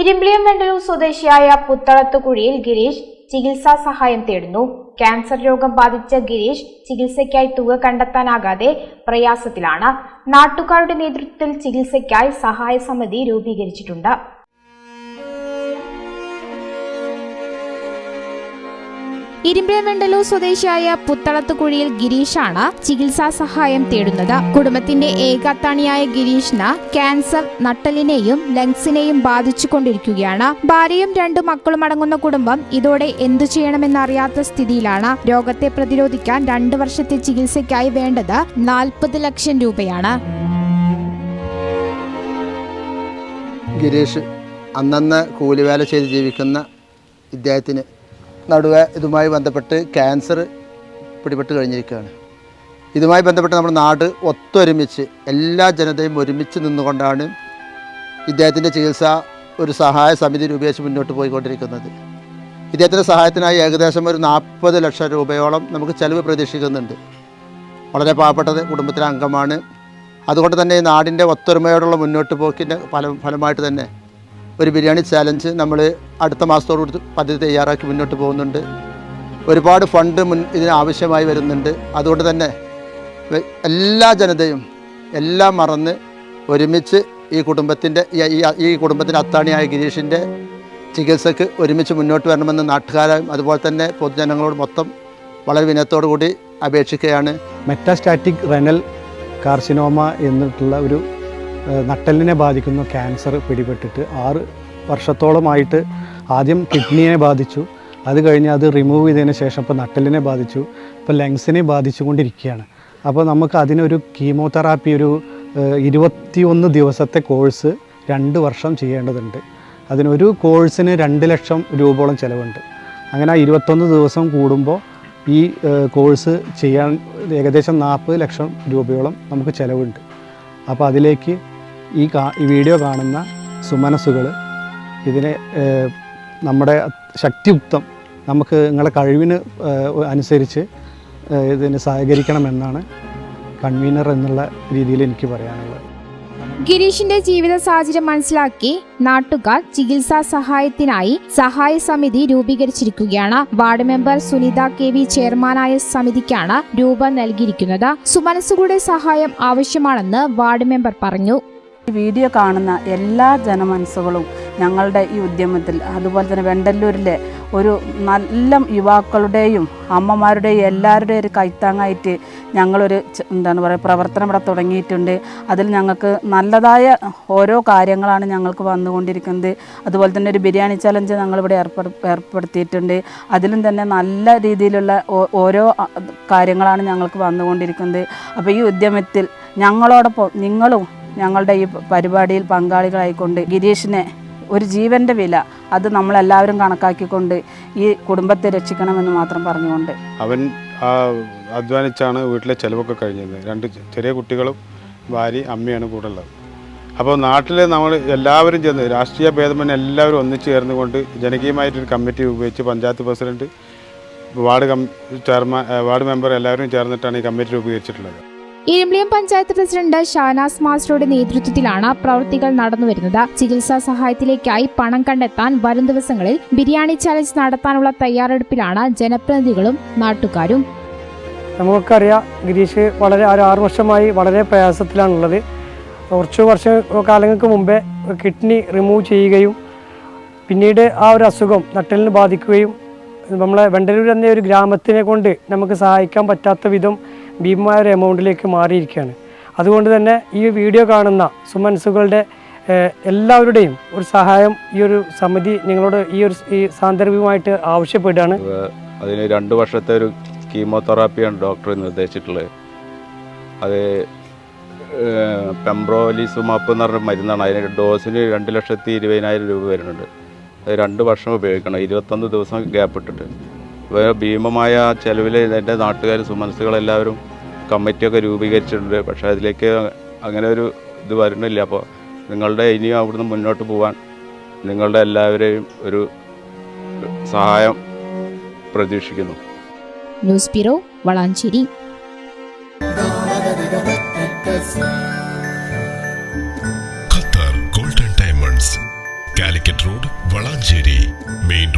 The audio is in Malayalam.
ഇരുമ്പിളിയം വെണ്ടലൂർ സ്വദേശിയായ പുത്തളത്തുകുഴിയിൽ ഗിരീഷ് ചികിത്സാ സഹായം തേടുന്നു. ക്യാൻസർ രോഗം ബാധിച്ച ഗിരീഷ് ചികിത്സയ്ക്കായി തുക കണ്ടെത്താനാകാതെ പ്രയാസത്തിലാണ്. നാട്ടുകാരുടെ നേതൃത്വത്തിൽ ചികിത്സയ്ക്കായി സഹായ സമിതി രൂപീകരിച്ചിട്ടുണ്ട്. ഇരുമ്പിളവെണ്ടലൂർ സ്വദേശിയായ പുത്തളത്തുകുഴിയിൽ ഗിരീഷാണ് ചികിത്സാ സഹായം തേടുന്നത്. കുടുംബത്തിന്റെ ഏകാത്താണിയായ ഗിരീഷിന് ക്യാൻസർ നട്ടലിനെയും ലങ്സിനെയും ബാധിച്ചുകൊണ്ടിരിക്കുകയാണ്. ഭാര്യയും രണ്ടു മക്കളും അടങ്ങുന്ന കുടുംബം ഇതോടെ എന്തു ചെയ്യണമെന്നറിയാത്ത സ്ഥിതിയിലാണ്. രോഗത്തെ പ്രതിരോധിക്കാൻ രണ്ടു വർഷത്തെ ചികിത്സയ്ക്കായി വേണ്ടത് നാൽപ്പത് ലക്ഷം രൂപയാണ്. ഗിരീഷ് അന്നന്ന് കൂലിവേല ചെയ്ത് ജീവിക്കുന്ന ഇദ്ദേഹത്തിന് നടുവെ ഇതുമായി ബന്ധപ്പെട്ട് ക്യാൻസർ പിടിപെട്ട് കഴിഞ്ഞിരിക്കുകയാണ്. ഇതുമായി ബന്ധപ്പെട്ട് നമ്മുടെ നാട് ഒത്തൊരുമിച്ച് എല്ലാ ജനതയും ഒരുമിച്ച് നിന്നുകൊണ്ടാണ് ഇദ്ദേഹത്തിന്റെ ചികിത്സ ഒരു സഹായ സമിതി രൂപീകരിച്ച് മുന്നോട്ട് പോയിക്കൊണ്ടിരിക്കുന്നത്. ഇദ്ദേഹത്തിന്റെ സഹായത്തിനായി ഏകദേശം ഒരു നാൽപ്പത് ലക്ഷം രൂപയോളം നമുക്ക് ചെലവ് പ്രതീക്ഷിക്കുന്നുണ്ട്. വളരെ പാവപ്പെട്ട കുടുംബത്തിലെ അംഗമാണ്. അതുകൊണ്ട് തന്നെ ഈ നാടിന്റെ ഒത്തൊരുമയോടുള്ള മുന്നോട്ട് പോക്കിന്റെ ഫലം ഫലമായിട്ട് തന്നെ ഒരു ബിരിയാണി ചാലഞ്ച് നമ്മൾ അടുത്ത മാസത്തോടുകൂടി പദ്ധതി തയ്യാറാക്കി മുന്നോട്ട് പോകുന്നുണ്ട്. ഒരുപാട് ഫണ്ട് മുൻ ഇതിന് ആവശ്യമായി വരുന്നുണ്ട്. അതുകൊണ്ട് തന്നെ എല്ലാ ജനതയും എല്ലാം മറന്ന് ഒരുമിച്ച് ഈ കുടുംബത്തിന്റെ ഈ- കുടുംബത്തിന്റെ അത്താണിയായ ഗിരീഷിന്റെ ചികിത്സക്ക് ഒരുമിച്ച് മുന്നോട്ട് വരണമെന്ന് നാട്ടുകാരും അതുപോലെ തന്നെ പൊതുജനങ്ങളോട് മൊത്തം വളരെ വിനയത്തോടു കൂടി അപേക്ഷിക്കുകയാണ്. മെറ്റാസ്റ്റാറ്റിക് റെനൽ കാർസിനോമ എന്നിട്ടുള്ള ഒരു നട്ടെല്ലിനെ ബാധിക്കുന്ന ക്യാൻസർ പിടിപെട്ടിട്ട്. ആറ് വർഷത്തോളമായിട്ട് ആദ്യം കിഡ്നിയെ ബാധിച്ചു. അത് കഴിഞ്ഞ് അത് റിമൂവ് ചെയ്തതിന് ശേഷം ഇപ്പോൾ നട്ടെല്ലിനെ ബാധിച്ചു. ഇപ്പോൾ ലങ്സിനെ ബാധിച്ചുകൊണ്ടിരിക്കുകയാണ്. അപ്പോൾ നമുക്ക് അതിനൊരു കീമോതെറാപ്പി ഒരു ഇരുപത്തിയൊന്ന് ദിവസത്തെ കോഴ്സ് രണ്ട് വർഷം ചെയ്യേണ്ടതുണ്ട്. അതിനൊരു കോഴ്സിന് രണ്ട് ലക്ഷം രൂപയോളം ചിലവുണ്ട്. അങ്ങനെ ആ ഇരുപത്തൊന്ന് ദിവസം കൂടുമ്പോൾ ഈ കോഴ്സ് ചെയ്യാൻ ഏകദേശം നാൽപ്പത് ലക്ഷം രൂപയോളം നമുക്ക് ചിലവുണ്ട്. അപ്പോൾ അതിലേക്ക് ഈ കാ ഈ വീഡിയോ കാണുന്ന സുമനസ്സുകൾ ഇതിനെ നമ്മുടെ ശക്തിയുക്തം നമുക്ക് നിങ്ങളുടെ കഴിവിന് അനുസരിച്ച് ഇതിനെ സഹകരിക്കണമെന്നാണ് കൺവീനർ എന്നുള്ള രീതിയിൽ എനിക്ക് പറയാനുള്ളത്. ഗിരീഷിന്റെ ജീവിത സാഹചര്യം മനസ്സിലാക്കി നാട്ടുകാർ ചികിത്സാ സഹായത്തിനായി സഹായ സമിതി രൂപീകരിച്ചിരിക്കുകയാണ്. Ward member Sunitha K V ചെയർമാനായ സമിതിക്കാണ് രൂപം നൽകിയിരിക്കുന്നത്. സുമനസ്സുകളുടെ സഹായം ആവശ്യമാണെന്ന് വാർഡ് മെമ്പർ പറഞ്ഞു. വീഡിയോ കാണുന്ന എല്ലാ ജനമനസ്സുകളും ഞങ്ങളുടെ ഈ ഉദ്യമത്തിൽ അതുപോലെ തന്നെ വെണ്ടല്ലൂരിലെ ഒരു നല്ല യുവാക്കളുടെയും അമ്മമാരുടെയും എല്ലാവരുടെയും ഒരു കൈത്താങ്ങായിട്ട് ഞങ്ങളൊരു എന്താണ് പറയുക പ്രവർത്തനം ഇവിടെ തുടങ്ങിയിട്ടുണ്ട്. അതിൽ ഞങ്ങൾക്ക് നല്ലതായ ഓരോ കാര്യങ്ങളാണ് ഞങ്ങൾക്ക് വന്നുകൊണ്ടിരിക്കുന്നത്. അതുപോലെ തന്നെ ഒരു ബിരിയാണി ചലഞ്ച് ഞങ്ങളിവിടെ ഏർപ്പെടു ഏർപ്പെടുത്തിയിട്ടുണ്ട്. അതിലും തന്നെ നല്ല രീതിയിലുള്ള ഓരോ കാര്യങ്ങളാണ് ഞങ്ങൾക്ക് വന്നുകൊണ്ടിരിക്കുന്നത്. അപ്പോൾ ഈ ഉദ്യമത്തിൽ ഞങ്ങളോടൊപ്പം നിങ്ങളും ഞങ്ങളുടെ ഈ പരിപാടിയിൽ പങ്കാളികളായിക്കൊണ്ട് ഗിരീഷിനെ ഒരു ജീവന്റെ വില അത് നമ്മളെല്ലാവരും കണക്കാക്കിക്കൊണ്ട് ഈ കുടുംബത്തെ രക്ഷിക്കണമെന്ന് മാത്രം പറഞ്ഞുകൊണ്ട്. അവൻ അധ്വാനിച്ചാണ് വീട്ടിലെ ചിലവൊക്കെ കഴിഞ്ഞത്. രണ്ട് ചെറിയ കുട്ടികളും ഭാര്യ അമ്മയാണ് കൂടെ ഉള്ളത് അപ്പോൾ നാട്ടിൽ നമ്മൾ എല്ലാവരും ചേർന്ന് രാഷ്ട്രീയ ഭേദമെന്ന് എല്ലാവരും ഒന്നിച്ച് ചേർന്നുകൊണ്ട് ജനകീയമായിട്ടൊരു കമ്മിറ്റി ഉപയോഗിച്ച് panchayat president ward cum chairman ward member എല്ലാവരും ചേർന്നിട്ടാണ് ഈ കമ്മിറ്റി രൂപീകരിച്ചിട്ടുള്ളത്. ഇരുമ്പിളിയം പഞ്ചായത്ത് പ്രസിഡന്റ് ഷാനാസ് മാസ്റ്ററുടെ നേതൃത്വത്തിലാണ് പ്രവൃത്തികൾ നടന്നുവരുന്നത്. ചികിത്സാ സഹായത്തിലേക്കായി പണം കണ്ടെത്താൻ വരും ദിവസങ്ങളിൽ ബിരിയാണി ചലഞ്ച് നടത്താനുള്ള തയ്യാറെടുപ്പിലാണ് ജനപ്രതിനിധികളും നാട്ടുകാരും. നമുക്കറിയാം ഗിരീഷ് വളരെ ഒരു ആറു വർഷമായി വളരെ പ്രയാസത്തിലാണുള്ളത്. കുറച്ച് വർഷ കാലങ്ങൾക്ക് മുമ്പേ കിഡ്നി റിമൂവ് ചെയ്യുകയും പിന്നീട് ആ ഒരു അസുഖം നട്ടലിന് ബാധിക്കുകയും നമ്മളെ വെണ്ടലൂർ എന്ന ഒരു ഗ്രാമത്തിനെ കൊണ്ട് നമുക്ക് സഹായിക്കാൻ പറ്റാത്ത വിധം ഭീമമായ ഒരു എമൗണ്ടിലേക്ക് മാറിയിരിക്കുകയാണ്. അതുകൊണ്ട് തന്നെ ഈ വീഡിയോ കാണുന്ന സുമൻസുകളുടെ എല്ലാവരുടെയും ഒരു സഹായം ഈ ഒരു സമിതി നിങ്ങളോട് ഈ ഒരു ഈ സാന്ദർഭികമായിട്ട് ആവശ്യപ്പെടുകയാണ്. അതിന് രണ്ട് വർഷത്തെ ഒരു കീമോതെറാപ്പിയാണ് ഡോക്ടർ നിർദ്ദേശിച്ചിട്ടുള്ളത്. അത് പെംബ്രോലിസുമാപ്പ് എന്ന് പറഞ്ഞ മരുന്നാണ്. അതിന് ഡോസിന് രണ്ട് ലക്ഷത്തി ഇരുപതിനായിരം രൂപ വരുന്നുണ്ട്. അത് രണ്ട് വർഷം ഉപയോഗിക്കണം. ഇരുപത്തൊന്ന് ദിവസം ഗ്യാപ്പ് ഇട്ടിട്ട്. അപ്പോൾ ഭീമമായ ചെലവിൽ എന്റെ നാട്ടുകാർ സുമനസ്സുകളെല്ലാവരും കമ്മിറ്റിയൊക്കെ രൂപീകരിച്ചിട്ടുണ്ട്. പക്ഷേ അതിലേക്ക് അങ്ങനെ ഒരു ഇത് വരുന്നില്ല അപ്പോൾ നിങ്ങളുടെ ഇനിയും അവിടുന്ന് മുന്നോട്ട് പോകാൻ നിങ്ങളുടെ എല്ലാവരെയും ഒരു സഹായം പ്രതീക്ഷിക്കുന്നു. News bureau Valanchery. Qatar golden diamonds. Calicut road Valanchery. Main